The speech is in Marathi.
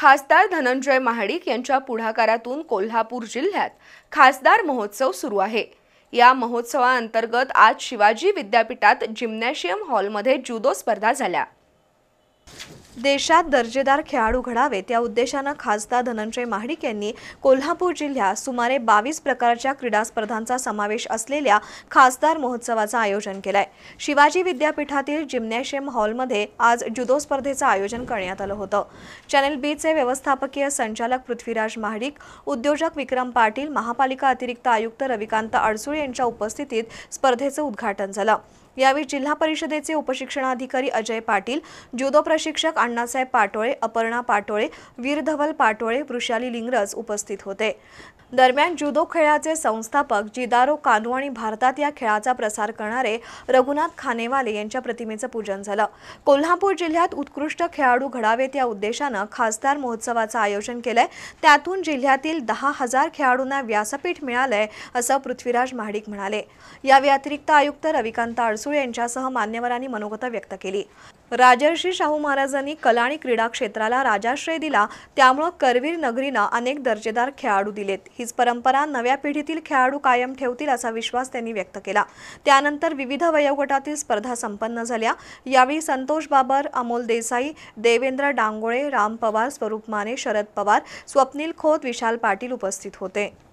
खासदार धनंजय महाडिक यांच्या पुढाकारातून कोल्हापूर जिल्ह्यात खासदार महोत्सव सुरू आहे. या महोत्सवाअंतर्गत आज शिवाजी विद्यापीठात जिम्नॅशियम हॉलमध्ये जुदो स्पर्धा झाल्या. देशात दर्जेदार खेळाडू घडावेत. या उद्देशानं खासदार धनंजय महाडिक यांनी कोल्हापूर जिल्ह्यात सुमारे बावीस प्रकारच्या क्रीडा स्पर्धांचा समावेश असलेल्या खासदार महोत्सवाचं आयोजन केलंय. शिवाजी विद्यापीठातील जिम्नॅशियम हॉलमध्ये आज जुदो स्पर्धेचं आयोजन करण्यात आलं होतं. चॅनल बीचे व्यवस्थापकीय संचालक पृथ्वीराज महाडिक उद्योजक विक्रम पाटील महापालिका अतिरिक्त आयुक्त रविकांत अडसूळ यांच्या उपस्थितीत स्पर्धेचं उद्घाटन झालं. यावेळी जिल्हा परिषदेचे उपशिक्षणाधिकारी अजय पाटील जुदो प्रशिक्षक अण्णासाहेब पाटोळे अपर्णा पाटोळे वीरधवल पाटोळे वृषाली लिंगरज उपस्थित होते. दरम्यान जुदो खेळाचे संस्थापक जिदारो कानू आणि भारतात या खेळाचा प्रसार करणारे रघुनाथ खानेवाले यांच्या प्रतिमेचं पूजन झालं. कोल्हापूर जिल्ह्यात उत्कृष्ट खेळाडू घडावेत या उद्देशानं खासदार महोत्सवाचं आयोजन केलंय. त्यातून जिल्ह्यातील दहा हजार खेळाडूंना व्यासपीठ मिळालंय असं पृथ्वीराज महाडिक म्हणाले. या व्यतिरिक्त आयुक्त रविकांत अडसूळ यांच्यासह मान्यवरांनी मनोगत व्यक्त केली. राजर्षी शाहू महाराजांनी कला आणि क्रीडा क्षेत्राला राजाश्रय दिला. त्यामुळं करवीर नगरीनं अनेक दर्जेदार खेळाडू दिलेत. हीच परंपरा नव्या पिढीतील खेळाडू कायम ठेवतील असा विश्वास त्यांनी व्यक्त केला. त्यानंतर विविध वयोगटातील स्पर्धा संपन्न झाल्या. यावेळी संतोष बाबर अमोल देसाई देवेंद्र डांगोळे राम पवार स्वरूप माने शरद पवार स्वप्नील खोत विशाल पाटील उपस्थित होते.